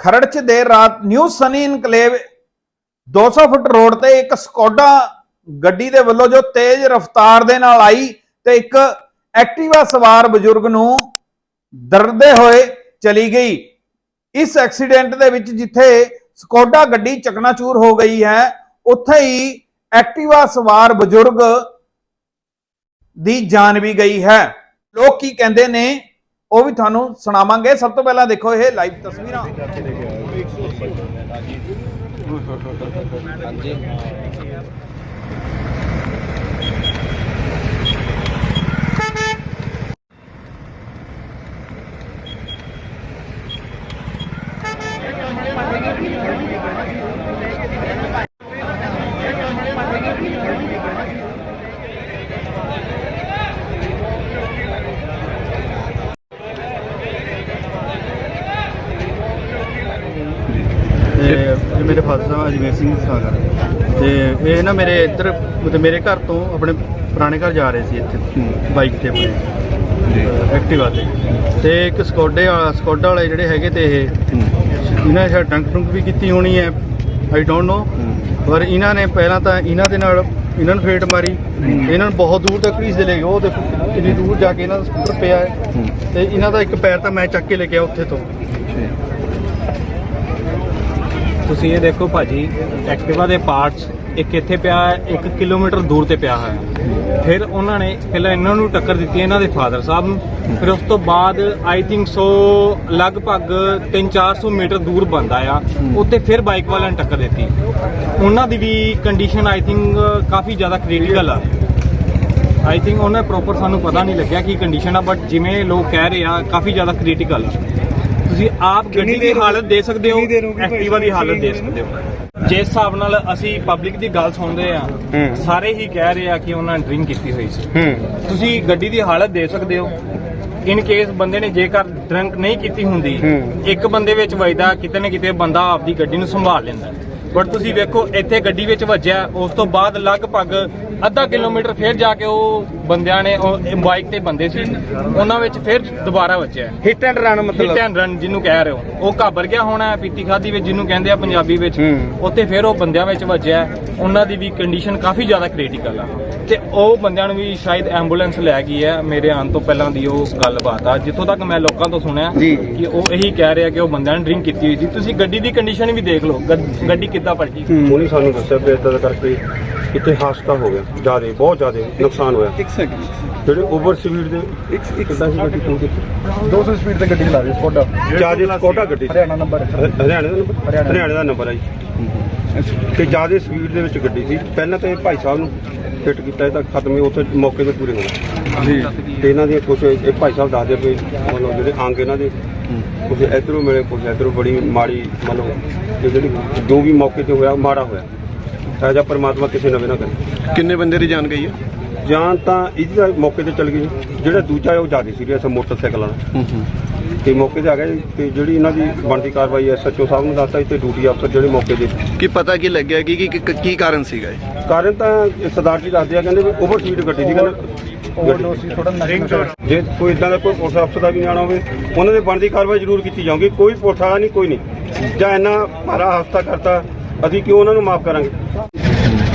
ਖਰੜ ਚ ਦੇਰ ਰਾਤ New Sunny Enclave 200 foot road ਤੇ ਇੱਕ ਸਕੋਡਾ ਗੱਡੀ ਦੇ ਵੱਲੋਂ ਜੋ ਤੇਜ਼ ਰਫ਼ਤਾਰ ਦੇ ਨਾਲ ਆਈ ਤੇ ਇੱਕ ਐਕਟਿਵਾ ਸਵਾਰ ਬਜ਼ੁਰਗ ਨੂੰ ਦਰਦੇ ਹੋਏ ਚਲੀ ਗਈ। ਇਸ ਐਕਸੀਡੈਂਟ ਦੇ ਵਿੱਚ ਜਿੱਥੇ ਸਕੋਡਾ ਗੱਡੀ ਚਕਨਾਚੂਰ ਹੋ ਗਈ ਹੈ, ਉੱਥੇ ਹੀ ਐਕਟਿਵਾ ਸਵਾਰ ਬਜ਼ੁਰਗ ਦੀ ਜਾਨ ਵੀ ਗਈ ਹੈ। ਲੋਕ ਕੀ ਕਹਿੰਦੇ ਨੇ? ਉਹ ਵੀ ਤੁਹਾਨੂੰ ਸੁਣਾਵਾਂਗੇ। ਸਭ ਤੋਂ ਪਹਿਲਾਂ ਦੇਖੋ ਇਹ ਲਾਈਵ ਤਸਵੀਰਾਂ। ਤੇ ਇਹ ਮੇਰੇ ਫਾਦਰ ਸਾਹਿਬ ਅਜਮੇਰ ਸਿੰਘ ਸਾਗਰ ਤੇ ਇਹ ਨਾ ਮੇਰੇ ਇੱਧਰ ਮਤਲਬ ਮੇਰੇ ਘਰ ਤੋਂ ਆਪਣੇ ਪੁਰਾਣੇ ਘਰ ਜਾ ਰਹੇ ਸੀ ਇੱਥੇ ਬਾਈਕ ਤੇ ਆਪਣੇ। ਐਕਟਿਵਾ ਤੇ। ਤੇ ਇੱਕ ਸਕੋਡੇ ਵਾਲਾ ਸਕੋਡਾ ਵਾਲੇ ਜਿਹੜੇ ਹੈਗੇ ਤੇ ਇਹ ਇਹਨਾਂ ਨੇ ਸ਼ਾਇਦ ਟੰਕ ਟੁੰਕ ਵੀ ਕੀਤੀ ਹੋਣੀ ਹੈ। ਆਈ ਡੋਨਟ ਨੋ ਪਰ ਇਹਨਾਂ ਨੇ ਪਹਿਲਾਂ ਤਾਂ ਇਹਨਾਂ ਦੇ ਨਾਲ ਇਹਨਾਂ ਨੂੰ ਫੇਟ ਮਾਰੀ। ਇਹਨਾਂ ਨੂੰ ਬਹੁਤ ਦੂਰ ਤੱਕ ਘੜੀਸਦੇ ਲੈ ਗਏ। ਉਹ ਦੇਖੋ ਕਿੰਨੀ ਦੂਰ ਜਾ ਕੇ ਇਹਨਾਂ ਦਾ ਸਕੂਟਰ ਪਿਆ ਹੈ। ਤੇ ਇਹਨਾਂ ਦਾ ਇੱਕ ਪੈਰ ਤਾਂ ਮੈਂ ਚੱਕ ਕੇ ਲੈ ਗਿਆ ਉੱਥੇ ਤੋਂ। ਤੁਸੀਂ ਇਹ ਦੇਖੋ ਭਾਜੀ, ਐਕਟਿਵਾ ਦੇ ਪਾਰਟਸ ਇੱਕ ਇੱਥੇ ਪਿਆ ਹੈ? 1 ਕਿਲੋਮੀਟਰ ਦੂਰ ਤੇ ਪਿਆ ਹੋਇਆ ਫਿਰ ਉਹਨਾਂ ਨੇ ਪਹਿਲਾਂ ਇਹਨਾਂ ਨੂੰ ਟੱਕਰ ਦਿੱਤੀ ਇਹਨਾਂ ਦੇ ਫਾਦਰ ਸਾਹਿਬ ਨੂੰ। ਫਿਰ ਉਸ ਤੋਂ ਬਾਅਦ ਆਈ ਥਿੰਕ ਸੋ, ਲਗਭਗ 3-400 ਮੀਟਰ ਦੂਰ ਬੰਦਾ ਆ ਉੱਥੇ ਫਿਰ ਬਾਈਕ ਵਾਲਿਆਂ ਨੇ ਟੱਕਰ ਦਿੱਤੀ। ਉਹਨਾਂ ਦੀ ਵੀ ਕੰਡੀਸ਼ਨ ਆਈ ਥਿੰਕ ਕਾਫੀ ਜ਼ਿਆਦਾ ਕ੍ਰਿਟੀਕਲ ਆ। ਆਈ ਥਿੰਕ ਉਹਨਾਂ ਪ੍ਰੋਪਰ ਸਾਨੂੰ ਪਤਾ ਨਹੀਂ ਲੱਗਿਆ ਕੀ ਕੰਡੀਸ਼ਨ ਆ ਬਟ ਜਿਵੇਂ ਲੋਕ ਕਹਿ ਰਹੇ ਆ, ਕਾਫੀ ਜ਼ਿਆਦਾ ਕ੍ਰਿਟੀਕਲ ਆ। ਤੁਸੀਂ ਆਪ ਗੱਡੀ ਦੀ ਹਾਲਤ ਦੇ ਸਕਦੇ ਹੋ? ਐਕਟਿਵਾ ਦੀ ਹਾਲਤ ਦੇ ਸਕਦੇ ਹੋ। ਜਿਸ ਹਿਸਾਬ ਨਾਲ ਅਸੀਂ ਪਬਲਿਕ ਦੀ ਗੱਲ ਸੁਣਦੇ ਆ ਸਾਰੇ ਹੀ ਕਹਿ ਰਹੇ ਆ ਕਿ ਉਹਨਾਂ ਨੇ ਡਰਿੰਕ ਕੀਤੀ ਹੋਈ ਸੀ। ਤੁਸੀਂ ਗੱਡੀ ਦੀ ਹਾਲਤ ਦੇ ਸਕਦੇ ਹੋ। ਇਨ ਕੇਸ ਬੰਦੇ ਨੇ ਜੇਕਰ ਡਰਿੰਕ ਨਹੀਂ ਕੀਤੀ ਹੁੰਦੀ ਇੱਕ ਬੰਦੇ ਵਿੱਚ ਵੱਜਦਾ ਕਿਤੇ ਨਾ ਕਿਤੇ ਬੰਦਾ ਆਪਦੀ ਗੱਡੀ ਨੂੰ ਸੰਭਾਲ ਲੈਂਦਾ। ਬਟ ਤੁਸੀਂ ਵੇਖੋ ਇੱਥੇ ਗੱਡੀ ਵਿੱਚ ਵੱਜਿਆ ਉਸ ਤੋਂ ਬਾਅਦ ਲਗਭਗ ਅੱਧਾ ਕਿਲੋਮੀਟਰ ਫਿਰ ਜਾ ਕੇ ਉਹ ਬੰਦਿਆਂ ਨੇ ਉਹ ਬਾਈਕ ਤੇ ਬੰਦੇ ਸੀ। ਉਹਨਾਂ ਵਿੱਚ ਫਿਰ ਦੁਬਾਰਾ ਵੱਜਿਆ। ਹਿੱਟ ਐਂਡ ਰਨ ਹਿੱਟ ਮਤਲਬ ਐਂਡ ਰਨ ਜਿਹਨੂੰ ਕਹਿ ਰਹੇ ਹੋ। ਉਹ ਘਾਬਰ ਗਿਆ ਹੋਣਾ ਪੀਤੀ ਖਾਦੀ ਵਿੱਚ ਜਿਹਨੂੰ ਕਹਿੰਦੇ ਆ ਪੰਜਾਬੀ ਵਿੱਚ। ਉੱਥੇ ਫਿਰ ਉਹ ਬੰਦਿਆਂ ਵਿੱਚ ਵੱਜਿਆ। ਉਹਨਾਂ ਦੀ ਵੀ ਕੰਡੀਸ਼ਨ ਕਾਫੀ ਜ਼ਿਆਦਾ ਕ੍ਰਿਟੀਕਲ ਆ। ਤੇ ਉਹ ਬੰਦਿਆਂ ਨੂੰ ਵੀ ਸ਼ਾਇਦ ਐਂਬੂਲੈਂਸ ਲੈ ਗਈ ਹੈ। ਮੇਰੇ ਆਉਣ ਤੋਂ ਪਹਿਲਾਂ ਦੀ ਉਹ ਗੱਲਬਾਤ ਆ। ਜਿੱਥੋਂ ਤੱਕ ਮੈਂ ਲੋਕਾਂ ਤੋਂ ਸੁਣਿਆ। ਕਿ ਉਹ ਇਹੀ ਕਹਿ ਰਿਹਾ ਕਿ ਉਹ ਬੰਦਿਆਂ ਨੇ ਡਰਿੰਕ ਕੀਤੀ ਹੋਈ ਸੀ। ਤੁਸੀਂ ਗੱਡੀ ਦੀ ਕੰਡੀਸ਼ਨ ਵੀ ਦੇਖ ਲਓ। ਗੱਡ- ਗੱਡੀ ਕਿੱਦਾਂ ਪਲਟੀ ਉਹਨੇ ਸਾਨੂੰ ਦੱਸਿਆ ਵੀ ਇਦਾਂ ਦਾ ਕਰਕੇ ਇੱਥੇ ਹਾਦਸਾ ਹੋ ਗਿਆ। ਜਿਆਦੇ ਬਹੁਤ ਜਿਆਦੇ ਨੁਕਸਾਨ ਹੋਇਆ। ਇੱਕ ਸੈਕਿੰਡ ਜਿਹੜੇ ਓਵਰ ਸਪੀਡ ਦੇ ਇੱਕ ਇੱਕ ਸੀ ਗੱਡੀ ਕੋਲ 200 ਸਪੀਡ ਤੇ ਗੱਡੀ ਚਲਾ ਰਹੀ ਸਕੋਡਾ ਜਿਆਦੇ ਸਕੋਟਾ ਗੱਡੀ ਸੀ। ਹਰਿਆਣਾ ਨੰਬਰ ਹ- ਹਰਿਆਣੇ ਦਾ ਨੰਬਰ ਹਰਿਆਣੇ। ਦਾ ਨੰਬਰ ਹੈ ਜੀ। ਤੇ ਜਿਆਦੇ ਸਪੀਡ ਦੇ ਵਿੱਚ ਗੱਡੀ ਸੀ। ਪਹਿਲਾਂ ਤਾਂ ਇਹ ਭਾਈ ਸਾਹਿਬ ਨੂੰ ਫਿੱਟ ਕੀਤਾ ਇਹ ਤਾਂ ਖਤਮ ਹੀ ਉੱਥੇ ਮੌਕੇ ਤੇ ਪੂਰੇ ਹੋ ਗਏ। ਜੀ। ਤੇ ਇਹਨਾਂ ਦੀਆਂ ਕੁਝ ਇਹ ਭਾਈ ਸਾਹਿਬ ਦੱਸਦੇ ਪਏ ਮਤਲਬ ਜਿਹੜੇ ਅੰਗ ਇਹਨਾਂ ਦੇ ਕੁਝ ਇਧਰੋਂ ਮਿਲੇ ਕੁਝ ਇਧਰੋਂ ਬੜੀ ਮਾੜੀ ਮਤਲਬ ਇਹ ਜਿਹੜੀ ਜੋ ਵੀ ਮੌਕੇ ਤੇ ਹੋਇਆ ਮਾੜਾ ਹੋਇਆ। ਤਾਂ ਜਾਂ ਪਰਮਾਤਮਾ ਕਿਸੇ ਨਵੇਂ ਨਾ ਕਰੇ। ਕਿੰਨੇ ਬੰਦੇ ਦੀ ਜਾਨ ਗਈ ਹੈ ਜਾਨ ਤਾਂ ਇਹਦੀ ਮੌਕੇ ਤੇ ਚਲ ਗਈ। ਜਿਹੜਾ ਦੂਜਾ ਉਹ ਜ਼ਿਆਦਾ ਸੀਰੀਅਸ ਮੋਟਰਸਾਈਕਲ ਵਾਲਾ ਤੇ ਮੌਕੇ ਤੇ ਆ ਗਿਆ ਤੇ ਜਿਹੜੀ ਇਹਨਾਂ ਦੀ ਬਣਦੀ ਕਾਰਵਾਈ ਐਸਐਚਓ ਸਾਹਿਬ ਨੂੰ ਦੱਸਤਾ ਤੇ ਡਿਊਟੀ ਅਫਸਰ ਜਿਹੜੇ ਮੌਕੇ ਦੇ ਕੀ ਪਤਾ ਕੀ ਲੱਗਿਆ? ਕਿ ਕੀ ਕੀ- ਕੀ ਕਾਰਨ ਸੀਗਾ ਇਹ? ਕਾਰਨ ਤਾਂ ਇਹ ਸਰਦਾਰ ਜੀ ਦੱਸਦੇ ਆ ਕਹਿੰਦੇ ਵੀ ਓਵਰ ਸਪੀਡ ਗੱਡੀ ਸੀ ਕਹਿੰਦੇ ਥੋੜਾ ਜੇ ਕੋਈ ਇਦਾਂ ਦਾ ਕੋਈ ਪੁਲਿਸ ਅਫਸਰ ਦਾ ਵੀ ਨਿਆਣਾ ਹੋਵੇ ਉਹਨਾਂ ਦੇ ਬਣਦੀ ਕਾਰਵਾਈ ਜ਼ਰੂਰ ਕੀਤੀ ਜਾਊਗੀ ਕੋਈ ਪੁਲਿਸ ਵਾਲਾ ਨਹੀਂ ਕੋਈ ਨਹੀਂ। ਜਾਂ ਇੰਨਾ ਮਾਰਾ ਹਸਤਾ ਕਰਤਾ ਅਸੀਂ ਕਿਉਂ ਉਹਨਾਂ ਨੂੰ ਮਾਫ ਕਰਾਂਗੇ?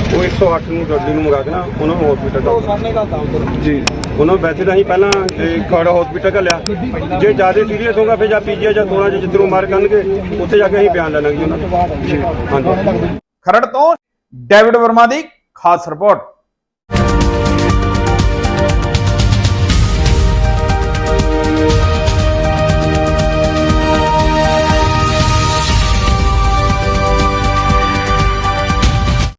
ਉਹ 108 ਨੂੰ ਗੱਡੀ ਨੂੰ ਮੰਗਾ ਕੇ ਨਾ ਉਹਨਾਂ ਨੂੰ ਹਸਪੀਟਲ ਦਾ ਜੀ। ਉਹਨਾਂ ਵੈਸੇ ਤਾਂ ਅਸੀਂ ਪਹਿਲਾਂ ਖੜਾ ਹਸਪੀਟਲ ਘੱਲਿਆ ਜੇ ਜ਼ਿਆਦਾ ਸੀਰੀਅਸ ਹੋਗਾ ਫਿਰ ਜਾਂ ਪੀਜੀਆ ਜਾਂ ਥੋੜਾ ਜਿਹਾ ਜਿੱਧਰੋਂ ਮਾਰ ਕਰਨਗੇ ਉੱਥੇ ਜਾ ਕੇ ਅਸੀਂ ਬਿਆਨ ਲੈ ਲਾਂਗੇ ਉਹਨਾਂ ਦਾ ਹਾਂਜੀ। ਖਰੜ ਤੋਂ ਡੇਵਿਡ ਵਰਮਾ ਦੀ ਖਾਸ ਰਿਪੋਰਟ।